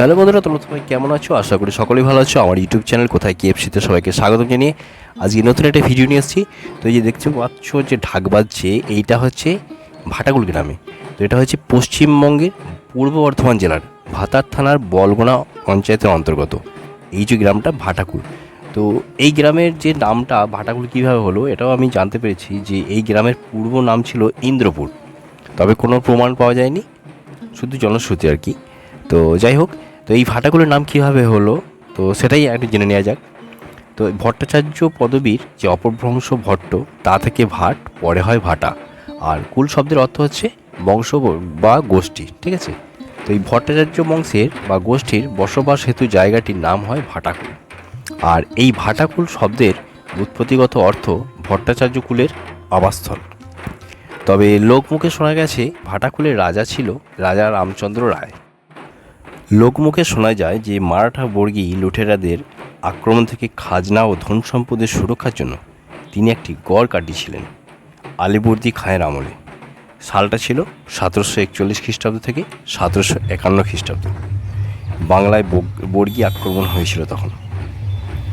Hello বন্ধুরা, তোমরা সবাই কেমন আছো? আশা করি সকলেই ভালো আছো। আমার ইউটিউব চ্যানেল কোথায় কেএফসিতে সবাইকে স্বাগত জানিয়ে আজকে নতুন একটা ভিডিও নিয়ে এসেছি। তো এই যে দেখছ পাচ্ছ যে ঢাক বাজছে, এইটা হচ্ছে ভাটাগুল গ্রামে। তো এটা হচ্ছে পশ্চিমবঙ্গের পূর্ব বর্ধমান জেলার ভাতার থানার বলগোনা পঞ্চায়েতের অন্তর্গত। এই যে গ্রামটা ভাটাকুল তো এই গ্রামের যে নামটা ভাটাকুল কীভাবে হলো, এটাও আমি জানতে পেরেছি যে এই গ্রামের পূর্ব নাম ছিল ইন্দ্রপুর। তবে কোনো প্রমাণ পাওয়া যায়নি, শুধু জনশ্রুতি আর কি। তো যাই হোক তো এই ভাটাগুলোর নাম কীভাবে হলো? তো সেটাই একটু জেনে নেওয়া যাক। তো ভট্টাচার্য পদবীর যে অপভ্রংশ ভট্ট, তা থেকে ভাট, পরে হয় ভাটা। আর কুল শব্দের অর্থ হচ্ছে বংশ বা গোষ্ঠী, ঠিক আছে? তো এই ভট্টাচার্য বংশের বা গোষ্ঠীর বসবাস হেতু জায়গাটির নাম হয় ভাটাকুল। আর এই ভাটাকুল শব্দের উৎপত্তিগত অর্থ ভট্টাচার্য কুলের আবাসস্থল। তবে লোকমুখে শোনা গেছে, ভাটাকুলের রাজা ছিল রাজা রামচন্দ্র রায়। লোকমুখে শোনা যায় যে মারাঠা বর্গী লুঠেরাদের আক্রমণ থেকে খাজনা ও ধন সম্পদের সুরক্ষার জন্য তিনি একটি গড় কাটিয়েছিলেন আলিবর্দি খায়ের আমলে। সালটা ছিল সতেরোশো একচল্লিশ খ্রিস্টাব্দ থেকে সতেরোশো একান্ন খ্রিস্টাব্দ। বাংলায় বর্গী আক্রমণ হয়েছিল তখন।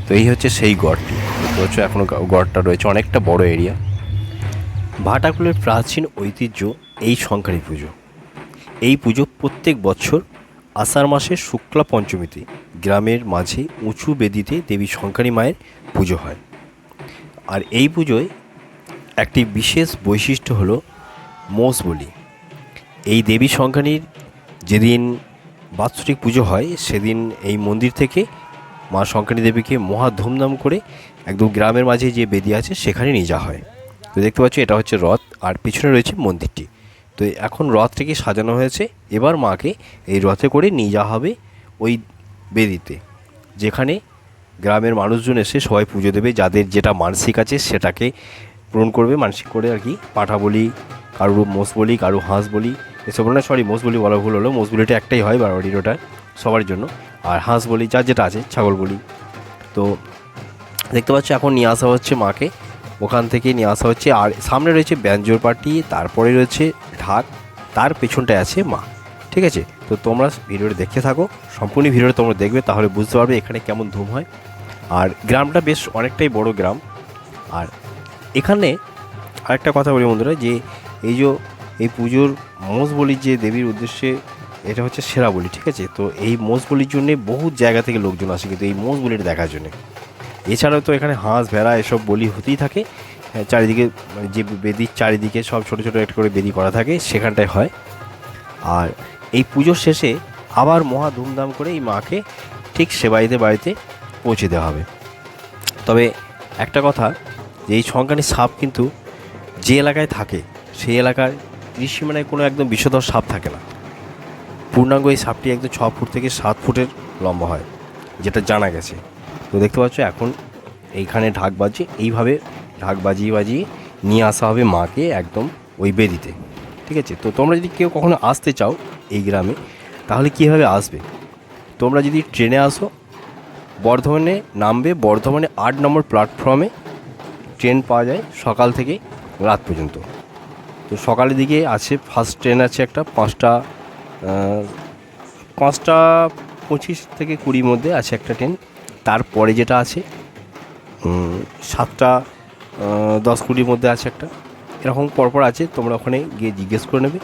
তো এই হচ্ছে সেই গড়টি। পাচ্ছ এখনও গড়টা রয়েছে অনেকটা বড় এরিয়া। ভাটাকুলের প্রাচীন ঐতিহ্য এই সংখ্যারী পুজো। এই পুজো প্রত্যেক বছর আষাঢ় মাসের শুক্লা পঞ্চমীতে গ্রামের মাঝে উঁচু বেদিতে দেবী শঙ্করী মায়ের পুজো হয়। আর এই পুজোয় একটি বিশেষ বৈশিষ্ট্য হল মোষ বলি। এই দেবী শঙ্করীর যেদিন বাৎসরিক পুজো হয়, সেদিন এই মন্দির থেকে মা শঙ্করী দেবীকে মহা ধুমধাম করে একদম গ্রামের মাঝে যে বেদি আছে, সেখানে নিয়ে যাওয়া হয়। তো দেখতে পাচ্ছ, এটা হচ্ছে রথ, আর পিছনে রয়েছে মন্দিরটি। তো এখন রথটিকে সাজানো হয়েছে। এবার মাকে এই রথে করে নিয়ে যাওয়া হবে ওই বেদিতে, যেখানে গ্রামের মানুষজন এসে সবাই পুজো দেবে। যাদের যেটা মানসিক আছে সেটাকে পূরণ করবে। মানসিক করে আর কি পাঠা বলি কারু মোষ বলি কারু হাঁস বলি, এসব না, সরি, মোষ বলি বলা ভুল হলো। মোষ বলিটা একটাই হয় বারোয়ারির ওটা সবার জন্য। আর হাঁস বলি, যার যেটা আছে, ছাগল বলি। তো দেখতে পাচ্ছ, এখন নিয়ে আসা হচ্ছে মাকে। ওখান থেকে নিয়ে আসা হচ্ছে। আর সামনে রয়েছে ব্যঞ্জোর পার্টি, তারপরে রয়েছে ঢাক তার পেছনটায় আছে মা। ঠিক আছে? তো তোমরা ভিডিওটা দেখতে থাকো। সম্পূর্ণ ভিডিওটা তোমরা দেখবে, তাহলে বুঝতে পারবে এখানে কেমন ধুম হয়। আর গ্রামটা বেশ অনেকটাই বড় গ্রাম। আর এখানে আরেকটা কথা বলি বন্ধুরা, যে এই যে এই পুজোর মোষ বলি যে দেবীর উদ্দেশ্যে, এটা হচ্ছে সেরা বলি, ঠিক আছে? তো এই মোষ বলির জন্যে বহু জায়গা থেকে লোকজন আসে কিন্তু এই মোষ বলিটা দেখার জন্যে। এছাড়াও তো এখানে হাঁস, ভেড়া এসব বলি হতেই থাকে। চারিদিকে মানে যে বেদির চারিদিকে সব ছোটো ছোটো একটা করে বেদি করা থাকে, সেখানটায় হয়। আর এই পুজোর শেষে আবার মহা ধুমধাম করে এই মাকে ঠিক সেবাইতে বাড়িতে পৌঁছে দেওয়া হবে। তবে একটা কথা, যে এই সংখ্যানি সাপ কিন্তু যে এলাকায় থাকে, সেই এলাকার ঋষিমানায় কোনো একদম বিষধর সাপ থাকে না। পূর্ণাঙ্গ এই সাপটি একদম ছ ফুট থেকে সাত ফুটের লম্বা হয়, যেটা জানা গেছে। তো দেখতে পাচ্ছ, এখন এইখানে ঢাক বাজছে, এইভাবে ঢাক বাজিয়ে বাজিয়ে নিয়ে আসা হবে মাকে একদম ওই বেদিতে। ঠিক আছে? তো তোমরা যদি কেউ কখনো আসতে চাও এই গ্রামে, তাহলে কীভাবে আসবে? তোমরা যদি ট্রেনে আসো, বর্ধমানে নামবে, বর্ধমানে আট নম্বর প্ল্যাটফর্মে ট্রেন পাওয়া যায় সকাল থেকে রাত পর্যন্ত। তো সকালের দিকে আছে ফার্স্ট ট্রেন আছে একটা, পাঁচটা পাঁচটা পঁচিশ থেকে কুড়ির মধ্যে আছে একটা ট্রেন তারপরে যেটা আছে সাতটা দশ কুড়ির মধ্যে আছে একটা। এরকম পরপর আছে, তোমরা ওখানে গিয়ে জিজ্ঞেস করে নেবে।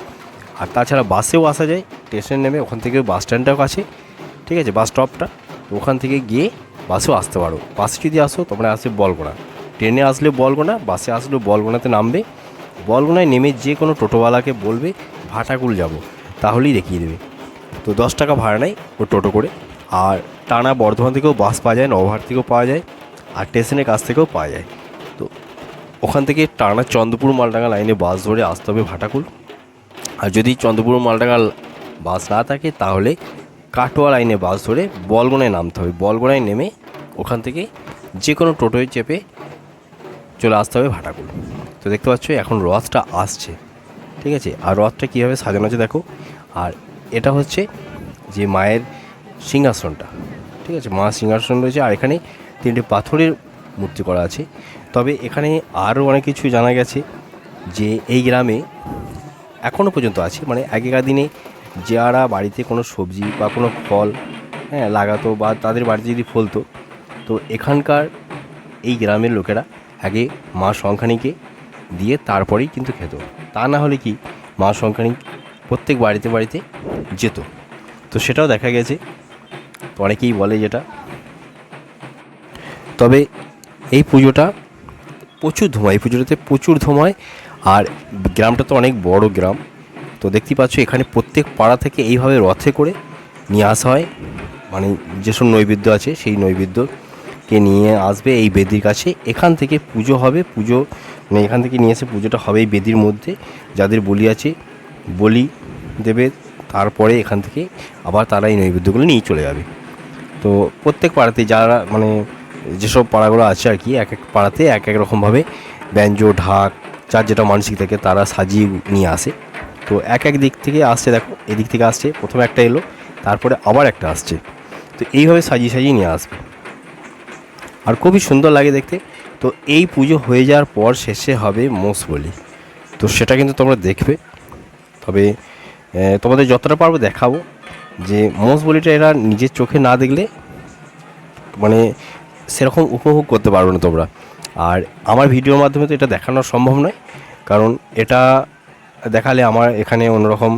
আর তাছাড়া বাসেও আসা যায়, স্টেশন নেমে ওখান থেকে বাস স্ট্যান্ডটাও কাছে, ঠিক আছে, বাস স্টপটা। ওখান থেকে গিয়ে বাসেও আসতে পারো। বাসে যদি আসো, তোমরা আসবে বলগোনা ট্রেনে আসলে বলগোনা বাসে আসলে বলগোনাতে নামবে। বলগোনায় নেমে যে কোনো টোটোওয়ালাকে বলবে, ভাটাকুল যাব। তাহলেই দেখিয়ে দেবে। তো দশ টাকা ভাড়া নেয় ও টোটো করে। আর টানা বর্ধমান থেকেও বাস পাওয়া যায় নবহাট থেকেও পাওয়া যায়, আর স্টেশনের কাছ থেকেও পাওয়া যায়। ওখান থেকে টানা চন্দ্রপুর মালডাঙ্গা লাইনে বাস ধরে আসতে হবে ভাটাকুল। আর যদি চন্দ্রপুর মালডাঙ্গা বাস না থাকে, তাহলে কাটোয়া লাইনে বাস ধরে বলগোনায় নামতে হবে। বলগোনায় নেমে ওখান থেকে যে কোনো টোটোয় চেপে চলে আসতে হবে ভাটাকুল। তো দেখতে পাচ্ছ, এখন রথটা আসছে। ঠিক আছে? আর রথটা কীভাবে সাজানো আছে দেখো। আর এটা হচ্ছে যে মায়ের সিংহাসনটা। ঠিক আছে? মা সিংহাসন রয়েছে, আর এখানে তিনটে পাথরের মূর্তি করা আছে। তবে এখানে আরও অনেক কিছু জানা গেছে যে এই গ্রামে এখনও পর্যন্ত আছে। মানে আগেকার দিনে যারা বাড়িতে কোনো সবজি বা কোনো ফল হ্যাঁ লাগাতো বা তাদের বাড়িতে যদি ফলতো, তো এখানকার এই গ্রামের লোকেরা আগে মা সংখ্যানীকে দিয়ে তারপরেই কিন্তু খেত। তা না হলে কি মা সংখ্যানী প্রত্যেক বাড়িতে বাড়িতে যেত। তো সেটাও দেখা গেছে। অনেকেই বলে যেটা। তবে এই পুজোটা প্রচুর ধোঁয়ায়, এই পুজোটাতে প্রচুর ধোঁয়ায়। আর গ্রামটা তো অনেক বড় গ্রাম। তো দেখতেই পাচ্ছ, এখানে প্রত্যেক পাড়া থেকে এইভাবে রথে করে নিয়ে আসা হয়। মানে যেসব নৈবেদ্য আছে, সেই নৈবেদ্যকে নিয়ে আসবে এই বেদির কাছে। এখান থেকে পুজো হবে, পুজো মানে এখান থেকে নিয়ে এসে পুজোটা হবে এই বেদির মধ্যে। যাদের বলি আছে, বলি দেবে, তারপরে এখান থেকে আবার তারা এই নৈবেদ্যগুলো নিয়ে চলে যাবে। তো প্রত্যেক পাড়াতে যারা মানে যেসব পাড়াগুলো আছে আর কি এক এক পাড়াতে এক এক রকমভাবে ব্যঞ্জো, ঢাক, যার যেটা মানসিক থাকে তারা সাজিয়ে নিয়ে আসে। তো এক এক দিক থেকে আসছে, দেখো, এদিক থেকে আসছে, প্রথমে একটা এলো, তারপরে আবার একটা আসছে। তো এইভাবে সাজিয়ে সাজিয়ে নিয়ে আসবে। আর খুবই সুন্দর লাগে দেখতে। তো এই পুজো হয়ে যাওয়ার পর শেষে হবে মোষ বলি। তো সেটা কিন্তু তোমরা দেখবে। তবে তোমাদের যতটা পারব দেখাবো যে মোষ বলিটা এরা নিজের চোখে না দেখলে মানে সেরকম উপভোগ করতে পারবে না তোমরা। আর আমার ভিডিওর মাধ্যমে তো এটা দেখানো সম্ভব নয়, কারণ এটা দেখালে আমার এখানে অন্যরকম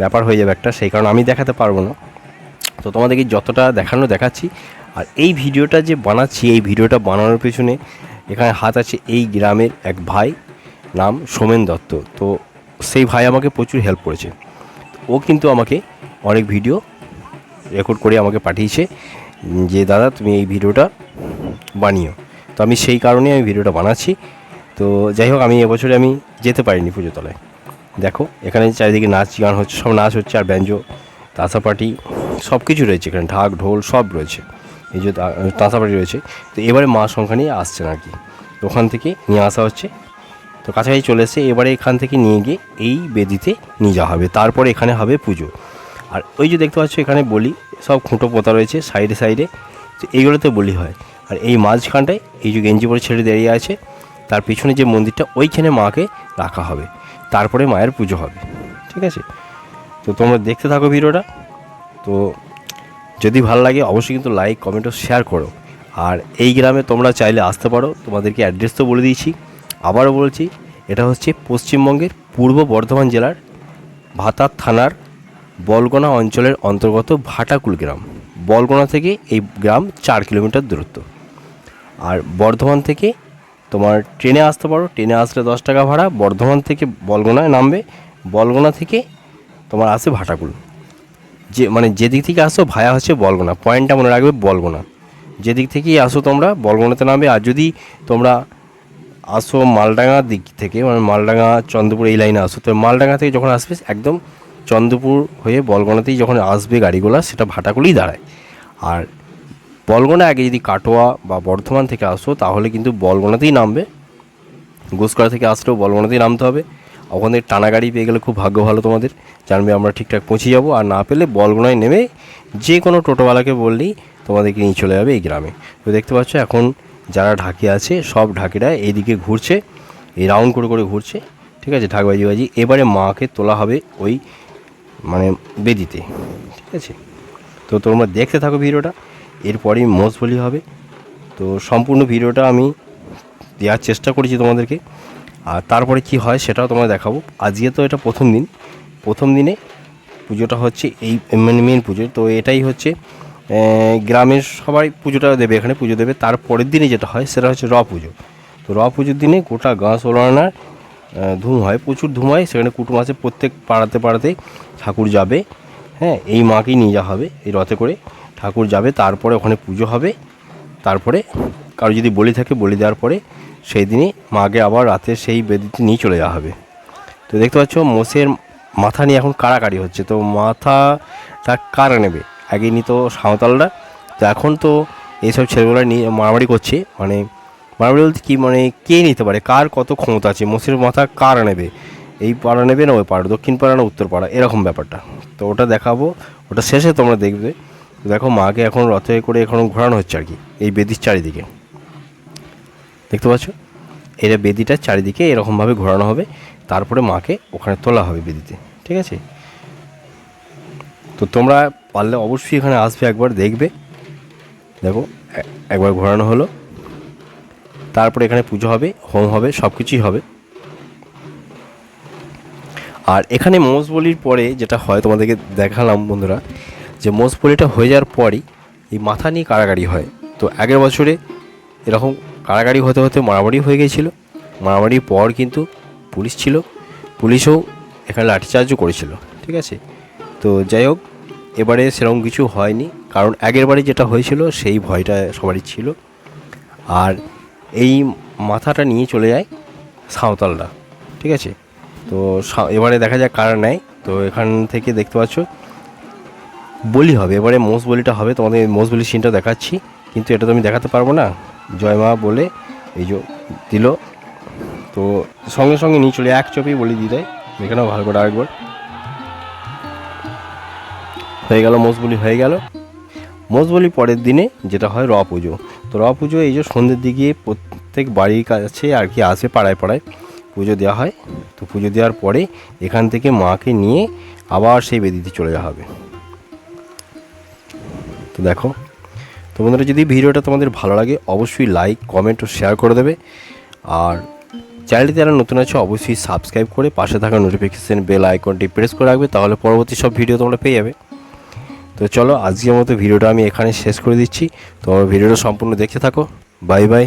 ব্যাপার হয়ে যাবে একটা, সেই কারণে আমি দেখাতে পারব না। তো তোমাদেরকে যতটা দেখানো দেখাচ্ছি, আর এই ভিডিওটা যে বানাচ্ছি, এই ভিডিওটা বানানোর পেছনে এখানে হাত আছে এই গ্রামের এক ভাই নাম সোমেন দত্ত। তো সেই ভাই আমাকে প্রচুর হেল্প করেছে। ও কিন্তু আমাকে অনেক ভিডিও রেকর্ড করে আমাকে পাঠিয়েছে যে, দাদা, তুমি এই ভিডিওটা বানিও। তো আমি সেই কারণে আমি ভিডিওটা বানাচ্ছি। তো যাই হোক, আমি এবছরে আমি যেতে পারিনি পুজোতলায় দেখো, এখানে চারিদিকে নাচ গান হচ্ছে, সব নাচ হচ্ছে আর ব্যঞ্জো তাসা পার্টি সব কিছু রয়েছে এখানে। ঢাক, ঢোল, সব রয়েছে। এই যে তা- তাসা পার্টি রয়েছে। তো এবারে মা সংখ্যা নিয়ে আসছেন আর কি। ওখান থেকে নিয়ে আসা হচ্ছে। তো কাছাকাছি চলে এসে এবারে এখান থেকে নিয়ে গিয়ে এই বেদিতে নিয়ে যাওয়া হবে। তারপরে এখানে হবে পুজো। আর ওই যে দেখতে পাচ্ছ, এখানে বলি, সব খুঁটো পোতা রয়েছে, সাইডে সাইডে। তো এইগুলোতে বলি হয়। আর এই মাঝখানটায় এই যে গেঞ্জি পরে ছেড়ে দাঁড়িয়ে আছে, তার পিছনে যে মন্দিরটা ওইখানে মাকে রাখা হবে। তারপরে মায়ের পুজো হবে। ঠিক আছে? তো তোমরা দেখতে থাকো ভিডিওটা। তো যদি ভালো লাগে, অবশ্যই কিন্তু লাইক কমেন্ট ও শেয়ার করো। আর এই গ্রামে তোমরা চাইলে আসতে পারো। তোমাদেরকে অ্যাড্রেস তো বলে দিয়েছি। আবারও বলছি, এটা হচ্ছে পশ্চিমবঙ্গের পূর্ব বর্ধমান জেলার ভাতার থানার বলগোনা অঞ্চলের অন্তর্গত ভাটাকুল গ্রাম। বলগোনা থেকে এই গ্রাম চার কিলোমিটার দূরত্ব। আর বর্ধমান থেকে তোমার ট্রেনে আসতে পারো। ট্রেনে আসলে দশ টাকা ভাড়া। বর্ধমান থেকে বলগোনায় নামবে। বলগোনা থেকে তোমার আসে ভাটাকুল। যে মানে যেদিক থেকে আসো ভায়া হচ্ছে বলগোনা। পয়েন্টটা মনে রাখবে বলগোনা। যেদিক থেকেই আসো তোমরা, বলগোনাতে নামবে। আর যদি তোমরা আসো মালডাঙ্গা দিক থেকে মানে মালডাঙ্গা, চন্দ্রপুর এই লাইনে আসো, তো মালডাঙ্গা থেকে যখন আসবে, একদম চন্দ্রপুর হয়ে বলগোনাতেই যখন আসবে গাড়িগুলো, সেটা ভাটাকুলেই দাঁড়ায়। আর বলগোনা আগে যদি কাটোয়া বা বর্ধমান থেকে আসো, তাহলে কিন্তু বলগোনাতেই নামবে। গোসকরা থেকে আসলেও বলগোনাতেই নামতে হবে। ওখান থেকে টানা গাড়ি পেয়ে গেলে খুব ভাগ্য ভালো তোমাদের। জানবে আমরা ঠিকঠাক পৌঁছে যাব। আর না পেলে বলগোনায় নেমে যে কোনো টোটোওয়ালাকে বললেই তোমাদেরকে নিয়ে চলে যাবে এই গ্রামে। তো দেখতে পাচ্ছ, এখন যারা ঢাকি আছে, সব ঢাকিরা এইদিকে ঘুরছে, এই রাউন্ড করে করে ঘুরছে। ঠিক আছে, ঢাক বাজি বাজি এবারে মাকে তোলা হবে ওই মানে বেদিতে। ঠিক আছে? তো তোমরা দেখতে থাকো ভিডিওটা, এরপরেই মোষ বলি হবে। তো সম্পূর্ণ ভিডিওটা আমি দেওয়ার চেষ্টা করেছি তোমাদেরকে। আর তারপরে কি হয় সেটাও তোমায় দেখাবো। আজকে তো এটা প্রথম দিন। প্রথম দিনে পুজোটা হচ্ছে এই মানে মেন পুজো। তো এটাই হচ্ছে গ্রামের সবাই পুজোটা দেবে, এখানে পুজো দেবে। তার পরের দিনে যেটা হয় সেটা হচ্ছে র পুজো। তো র পুজোর দিনে গোটা গাঁ সোলানার ধুম হয়, প্রচুর ধুম হয়। সেখানে কুটুম আছে প্রত্যেক পাড়াতে পাড়াতে ঠাকুর যাবে। হ্যাঁ এই মাকেই নিয়ে যাওয়া হবে, এই রথে করে। ঠাকুর যাবে, তারপরে ওখানে পুজো হবে। তারপরে কারও যদি বলি থাকে, বলি দেওয়ার পরে সেই দিনই মাকে আবার রাতে সেই বেদিতে নিয়ে চলে যাওয়া হবে। তো দেখতে পাচ্ছ, মোষের মাথা নিয়ে এখন কাড়াকাড়ি হচ্ছে। তো মাথাটা কারা নেবে? আগে নিত সাঁওতালরা। তো এখন তো এইসব ছেলেগুলো নিয়ে মারামারি করছে। মানে মারামারি বলতে কী? মানে কে নিতে পারে? কার কত ক্ষমতা আছে? মোষের মাথা কার নেবে? এই পাড়া নেবে না, ওই পাড়া, দক্ষিণ পাড়া না, উত্তর পাড়া, এরকম ব্যাপারটা। তো ওটা দেখাবো, ওটা শেষে তোমরা দেখবে। দেখো, মাকে এখন রথে করে এখন ঘোরানো হচ্ছে আর কি, এই বেদির চারিদিকে। দেখতে পাচ্ছ? এটা বেদিটার চারিদিকে এরকমভাবে ঘোরানো হবে, তারপরে মাকে ওখানে তোলা হবে বেদিতে, ঠিক আছে? তো তোমরা পারলে অবশ্যই এখানে আসবে, একবার দেখবে। দেখো একবার ঘোরানো হলো। তারপরে এখানে পুজো হবে, হোম হবে সব কিছুই হবে। আর এখানে মোষ বলির পরে যেটা হয়, তোমাদেরকে দেখালাম বন্ধুরা, যে মোষ বলিটা হয়ে যাওয়ার পরই এই মাথা নিয়ে কারাগারি হয়। তো আগের বছরে এরকম কাড়াকাড়ি হতে হতে মারামারি হয়ে গিয়েছিল। মারামারির পর কিন্তু পুলিশ ছিল, পুলিশও এখানে লাঠিচার্জও করেছিল, ঠিক আছে? তো যাই হোক, এবারে সেরকম কিছু হয়নি, কারণ আগের বারে যেটা হয়েছিল সেই ভয়টা সবারই ছিল। আর এই মাথাটা নিয়ে চলে যায় সাঁওতালরা, ঠিক আছে? তো এবারে দেখা যাক কারা নেয়। তো এখান থেকে দেখতে পাচ্ছ, বলি হবে। এবারে মোষ বলিটা হবে। তোমাদের মোষ বলির সিনটা দেখাচ্ছি। কিন্তু এটা তো আমি দেখাতে পারব না। জয় মা বলে এই যে দিল। তো সঙ্গে সঙ্গে নিয়ে চলে এক চপেই বলি দিয়ে দেয়। এখানেও ভালো করে আরেকবার। হয়ে গেল, মোষ বলি হয়ে গেল। মোষ বলি পরের দিনে যেটা হয় র পুজো। তো র পুজো এই যে সন্ধ্যের দিকে প্রত্যেক বাড়ির কাছে আর কি আসে পাড়ায় পাড়ায়। পুজো দেওয়া হয়, তো পুজো দেওয়ার পরে এখান থেকে মাকে নিয়ে আবার সেই বেদিতে চলে যাওয়া হবে। তো দেখো, তো বন্ধুরা যদি ভিডিওটা তোমাদের ভালো লাগে, অবশ্যই লাইক কমেন্ট ও শেয়ার করে দেবে। আর চ্যানেলটি যারা নতুন আছে, অবশ্যই সাবস্ক্রাইব করে পাশে থাকা নোটিফিকেশান বেল আইকনটি প্রেস করে রাখবে, তাহলে পরবর্তী সব ভিডিও তোমরা পেয়ে যাবে। তো চলো, আজকের মতো ভিডিওটা আমি এখানে শেষ করে দিচ্ছি। তোমরা ভিডিওটা সম্পূর্ণ দেখতে থাকো। বাই বাই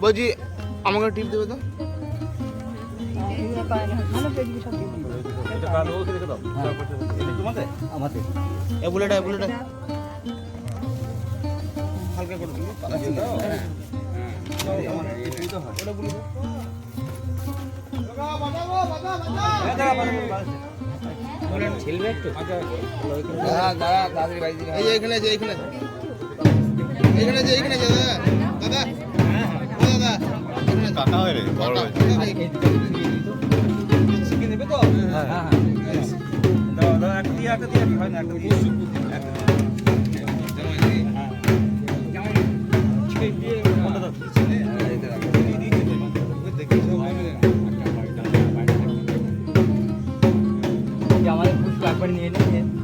বলছি আমাকে টিপ দেবে তো? এ বুলেটা এ। বুলেটা হালকা করে এখানে এখানে। এখানে এখানে দাদা দাদা দাদা এখানে আছে। কাটা হয় রে বড় নেবে তো হ্যাঁ হ্যাঁ দাও দাও একটা দিয়ে একটা দিয়ে হয় না একটা আমাদের পুষ্প একবার নিয়ে নিয়ে